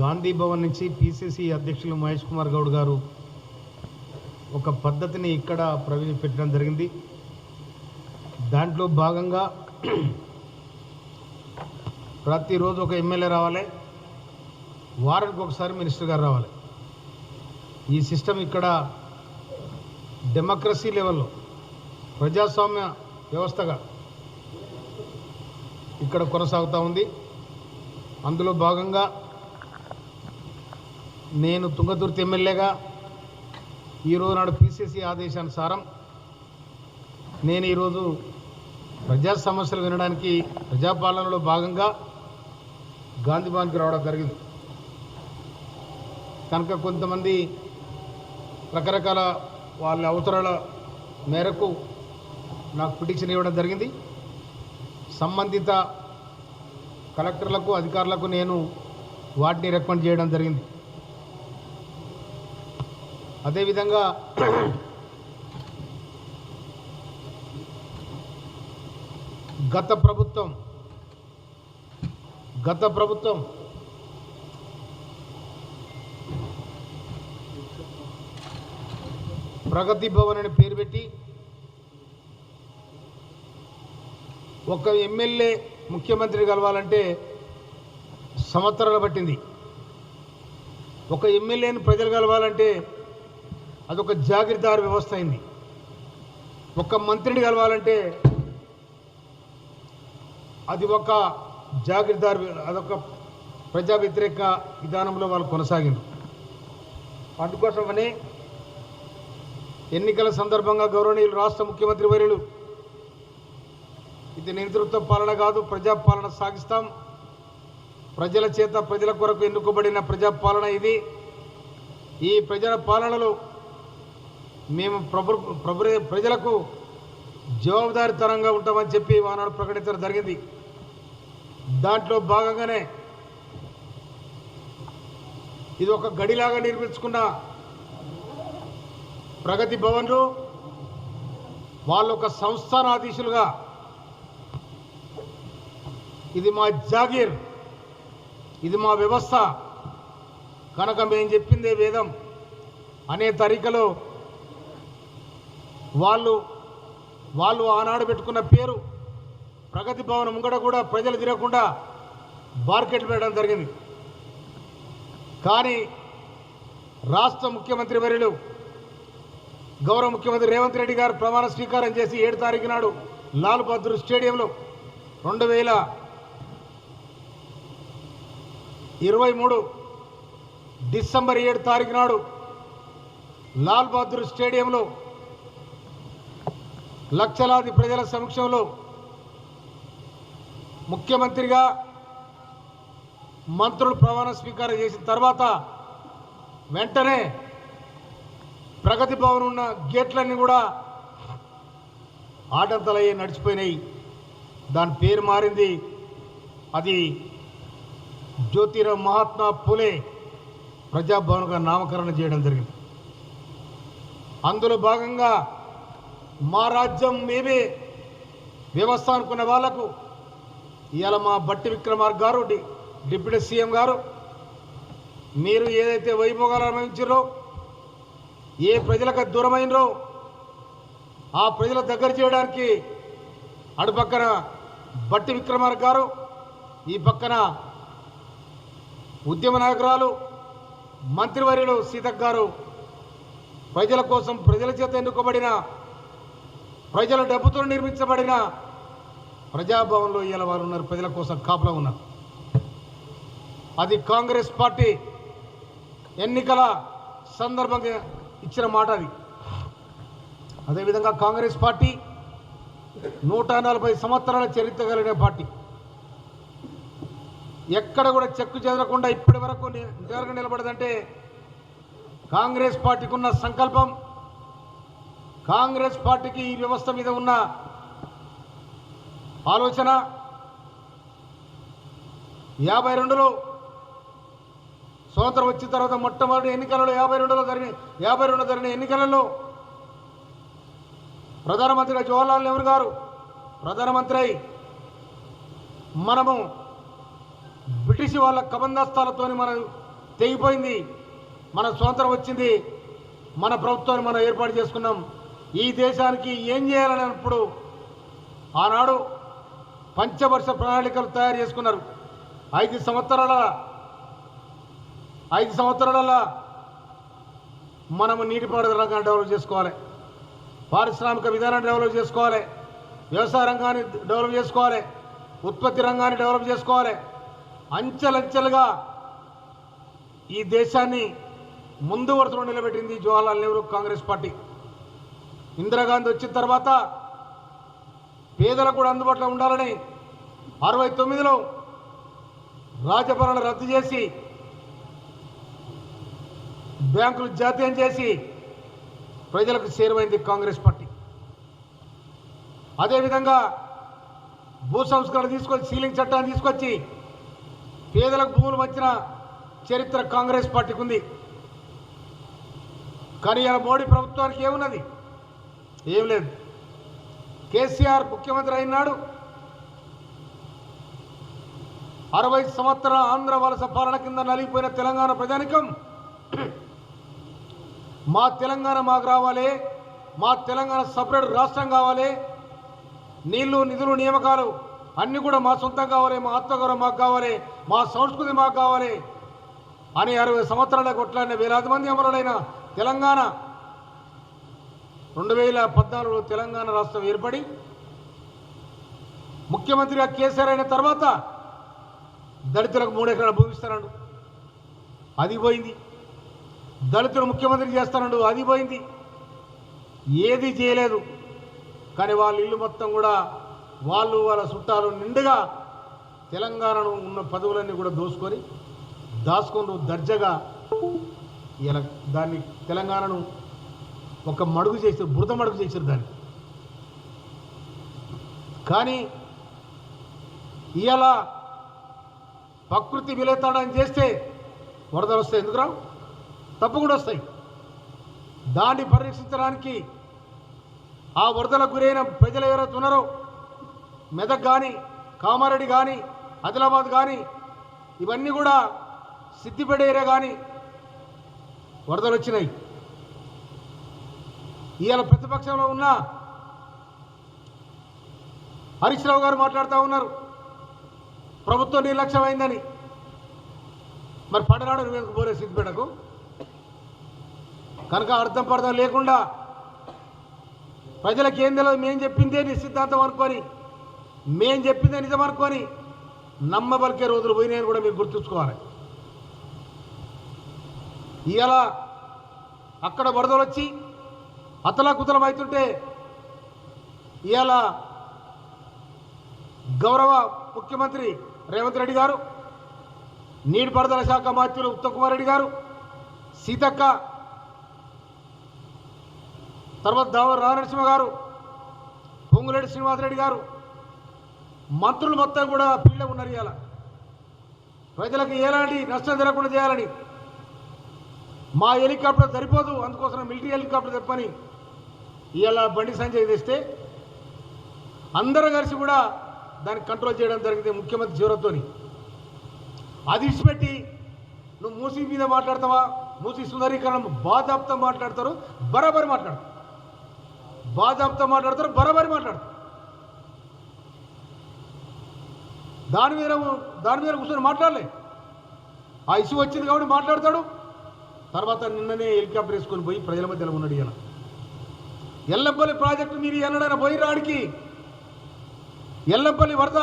గాంధీ భవన్ నుంచి పిసిసి అధ్యక్షులు మహేష్ కుమార్ గౌడ్ గారు ఒక పద్ధతిని ఇక్కడ ప్రవేశపెట్టడం జరిగింది. దాంట్లో భాగంగా ప్రతిరోజు ఒక ఎమ్మెల్యే రావాలి. వారానికి ఒకసారి మినిస్టర్ గారు రావాలి. ఈ సిస్టమ్ ఇక్కడ డెమోక్రసీ లెవెల్లో ప్రజాస్వామ్య వ్యవస్థగా ఇక్కడ కొనసాగుతూ ఉంది. అందులో భాగంగా నేను తుంగతుర్తి ఎమ్మెల్యేగా ఈరోజు నాడు పిసిసి ఆదేశానుసారం నేను ఈరోజు ప్రజా సమస్యలు వినడానికి ప్రజాపాలనలో భాగంగా గాంధీభవన్కి రావడం జరిగింది. కనుక కొంతమంది రకరకాల వాళ్ళ అవసరాల మేరకు నాకు పిటిషన్ ఇవ్వడం జరిగింది. సంబంధిత కలెక్టర్లకు అధికారులకు నేను వాటిని రికమెండ్ చేయడం జరిగింది. అదేవిధంగా గత ప్రభుత్వం గత ప్రభుత్వం ప్రగతి భవన్ అని పేరు పెట్టి ఒక ఎమ్మెల్యే ముఖ్యమంత్రి కలవాలంటే సంవత్సరాలు పట్టింది. ఒక ఎమ్మెల్యేని ప్రజలు కలవాలంటే అదొక జాగీర్దార్ వ్యవస్థ అయింది. ఒక మంత్రిని కలవాలంటే అది ఒక జాగీర్దార్ అదొక ప్రజా వ్యతిరేక విధానంలో వాళ్ళు కొనసాగింది అందుకోసమని ఎన్నికల సందర్భంగా గౌరవనీయులు రాష్ట్ర ముఖ్యమంత్రి వర్యులు ఇది నేతృత్వ పాలన కాదు ప్రజాపాలన సాగిస్తాం. ప్రజల చేత ప్రజల కొరకు ఎన్నుకోబడిన ప్రజాపాలన ఇది. ఈ ప్రజల పాలనలో మేము ప్రభు ప్రభు ప్రజలకు జవాబుదారితనంగా ఉంటామని చెప్పి ఆనాడు ప్రకటించడం జరిగింది. దాంట్లో భాగంగానే ఇది ఒక గడిలాగా నిర్మించుకున్న ప్రగతి భవన్లు వాళ్ళు ఒక సంస్థానాధీశులుగా ఇది మా జాగీర్. ఇది మా వ్యవస్థ. కనుక మేము చెప్పిందే వేదం. అనే తరికలో వాళ్ళు వాళ్ళు ఆనాడు పెట్టుకున్న పేరు ప్రగతి భవన్ ముంగట కూడా ప్రజలు తిరగకుండా బార్కెట్లు పెట్టడం జరిగింది. కానీ రాష్ట్ర ముఖ్యమంత్రి వర్యులు గౌరవ ముఖ్యమంత్రి రేవంత్ రెడ్డి గారు ప్రమాణ స్వీకారం చేసి ఏడు తారీఖు నాడు లాల్ బహదూర్ స్టేడియంలో రెండు వేల ఇరవై మూడు డిసెంబర్ ఏడు తారీఖు నాడు లాల్ బహదూర్ స్టేడియంలో లక్షలాది ప్రజల సమక్షంలో ముఖ్యమంత్రిగా మంత్రులు ప్రమాణ స్వీకారం చేసిన తర్వాత వెంటనే ప్రగతి భవన్ ఉన్న గేట్లన్నీ కూడా ఆటంతలయ్యి నడిచిపోయినాయి. దాని పేరు మారింది. అది జ్యోతిరావు మహాత్మా పూలే ప్రజాభవన్గా నామకరణం చేయడం జరిగింది. అందులో భాగంగా మా రాజ్యం మేమే వ్యవస్థ అనుకున్న వాళ్ళకు ఇవాళ మా బట్టి విక్రమార్ గారు డి డిప్యూటీ సీఎం గారు మీరు ఏదైతే వైభోగాలు అనుభవించారో ఏ ప్రజలకు దూరమైనరో ఆ ప్రజల దగ్గర చేయడానికి అటు పక్కన బట్టి విక్రమార్ గారు ఈ పక్కన ఉద్యమ నాయకురాలు మంత్రివర్యులు సీతక్ గారు ప్రజల కోసం ప్రజల చేత ఎన్నుకోబడిన ప్రజల డబ్బుతో నిర్మించబడిన ప్రజాభవన్లో ఇవాళ వారు ఉన్నారు ప్రజల కోసం కాపలా ఉన్నారు. అది కాంగ్రెస్ పార్టీ ఎన్నికల సందర్భంగా ఇచ్చిన మాట అది. అదేవిధంగా కాంగ్రెస్ పార్టీ నూట నలభై సంవత్సరాల చరిత్ర కలిగిన పార్టీ. ఎక్కడ కూడా చెక్కు చెదరకుండా ఇప్పటి వరకు ఇంతవరకు నిలబడదంటే కాంగ్రెస్ పార్టీకి ఉన్న సంకల్పం. కాంగ్రెస్ పార్టీకి ఈ వ్యవస్థ మీద ఉన్న ఆలోచన. యాభై రెండులో స్వతంత్రం వచ్చిన తర్వాత మొట్టమొదటి ఎన్నికలలో యాభై రెండులో జరిగిన యాభై రెండు జరిగిన ఎన్నికలలో ప్రధానమంత్రిగా జవహర్లాల్ నెహ్రూ గారు ప్రధానమంత్రి మనము బ్రిటిష్ వాళ్ళ కబందస్తాలతో మనం తెగిపోయింది మన స్వాతంత్రం వచ్చింది మన ప్రభుత్వాన్ని మనం ఏర్పాటు చేసుకున్నాం. ఈ దేశానికి ఏం చేయాలన్నప్పుడు ఆనాడు పంచవర్ష ప్రణాళికలు తయారు చేసుకున్నారు. ఐదు సంవత్సరాల ఐదు సంవత్సరాల మనము నీటిపారుదల రంగాన్ని డెవలప్ చేసుకోవాలి. పారిశ్రామిక విధానాన్ని డెవలప్ చేసుకోవాలి. వ్యవసాయ రంగాన్ని డెవలప్ చేసుకోవాలి. ఉత్పత్తి రంగాన్ని డెవలప్ చేసుకోవాలి. అంచెలంచెలుగా ఈ దేశాన్ని ముందు వరుసలో నిలబెట్టింది జవహర్లాల్ నెహ్రూ కాంగ్రెస్ పార్టీ. ఇందిరాగాంధీ వచ్చిన తర్వాత పేదలకు కూడా అందుబాటులో ఉండాలని అరవై తొమ్మిదిలో రాజభరణ రద్దు చేసి బ్యాంకులు జాతీయం చేసి ప్రజలకు చేరువైంది కాంగ్రెస్ పార్టీ. అదేవిధంగా భూ సంస్కరణ తీసుకొచ్చి సీలింగ్ చట్టాన్ని తీసుకొచ్చి పేదలకు భూములు వచ్చిన చరిత్ర కాంగ్రెస్ పార్టీకి ఉంది. కానీ ఇలా మోడీ ప్రభుత్వానికి ఏమున్నది? ఏం లేదు. కేసీఆర్ ముఖ్యమంత్రి అయినాడు. అరవై సంవత్సరాల ఆంధ్ర వలస పాలన కింద నలిగిపోయిన తెలంగాణ ప్రజానికం. మా తెలంగాణ మాకు రావాలి. మా తెలంగాణ సపరేట్ రాష్ట్రం కావాలి. నీళ్ళు నిధులు నియామకాలు అన్నీ కూడా మా సొంతం కావాలి మా ఆత్మగౌరవం మాకు కావాలి. మా సంస్కృతి మాకు కావాలి. అని అరవై సంవత్సరాల కొట్లాడిన వేలాది మంది అమరులైన తెలంగాణ రెండు వేల పద్నాలుగులో తెలంగాణ రాష్ట్రం ఏర్పడి ముఖ్యమంత్రిగా కేసీఆర్ అయిన తర్వాత దళితులకు మూడు ఎకరాల భూమి ఇస్తానండు అది పోయింది. దళితులు ముఖ్యమంత్రి చేస్తానండు అది పోయింది. ఏది చేయలేదు. కానీ వాళ్ళ ఇల్లు మొత్తం కూడా వాళ్ళు వాళ్ళ చుట్టాలు నిండుగా తెలంగాణను ఉన్న పదవులన్నీ కూడా దోసుకొని దాచుకొని దర్జాగా ఇలా దాన్ని తెలంగాణను ఒక మడుగు చేశారు బురద మడుగు చేశారు దాన్ని. కానీ ఇవాళ ప్రకృతి విలేతాడని చేస్తే వరదలు వస్తాయి ఎందుకు రావు? తప్పకుండా వస్తాయి. దాన్ని పరిరక్షించడానికి ఆ వరదలకు గురైన ప్రజలు ఎవరైతే ఉన్నారో మెదక్ కానీ కామారెడ్డి కానీ ఆదిలాబాద్ కానీ ఇవన్నీ కూడా సిద్దిపేట ఏరియా కానీ వరదలు వచ్చినాయి. ఇవాళ ప్రతిపక్షంలో ఉన్న హరీష్ రావు గారు మాట్లాడుతూ ఉన్నారు. ప్రభుత్వం నిర్లక్ష్యమైందని. మరి పడనాడు నువ్వు పోలే సిద్దిపేటకు? కనుక అర్థం పర్థం లేకుండా ప్రజలకు ఏం తెలియదు మేము చెప్పిందే నీ సిద్ధాంతం అనుకొని మేం చెప్పిందే నిజం అనుకొని నమ్మబలికే రోజులు పోయినాయని కూడా మీరు గుర్తుంచుకోవాలి. ఇవాళ అక్కడ వరదలు వచ్చి అతలాకుతలం అవుతుంటే ఇవాళ గౌరవ ముఖ్యమంత్రి రేవంత్ రెడ్డి గారు నీటిపారుదల శాఖ మంత్రులు ఉత్తమ్ కుమార్ రెడ్డి గారు సీతక్క తర్వాత దావ రానరసింహ గారు పొంగులేటి శ్రీనివాసరెడ్డి గారు మంత్రులు మొత్తం కూడా ఫీల్డ్లో ఉన్నారు ఇవాళ. ప్రజలకు ఎలాంటి నష్టం జరగకుండా చేయాలని. మా హెలికాప్టర్ సరిపోదు అందుకోసం మిలిటరీ హెలికాప్టర్ తెప్పని ఇవాళ బండి సంజయ్ తెస్తే అందరూ కలిసి కూడా దాన్ని కంట్రోల్ చేయడం జరిగింది ముఖ్యమంత్రి చివరతోని అది విడిచిపెట్టి నువ్వు మూసీ మీద మాట్లాడతావా? మూసీ సుందరీకరణ బాధాప్తం మాట్లాడతారు బరాబరి మాట్లాడతారు. బాధాప్తం మాట్లాడతారు బరాబరి మాట్లాడతారు. దాని మీద దాని మీద కూర్చొని మాట్లాడలే. ఆ ఇష్యూ వచ్చింది కాబట్టి మాట్లాడతాడు. తర్వాత నిన్ననే హెలికాప్టర్ వేసుకొని పోయి ప్రజల మధ్యలో ఉన్నాడు ఈయన. ఎల్లంపల్లి ప్రాజెక్టు మీరు ఎన్నడైనా పోయి రాడికి ఎల్లంపల్లి వరద?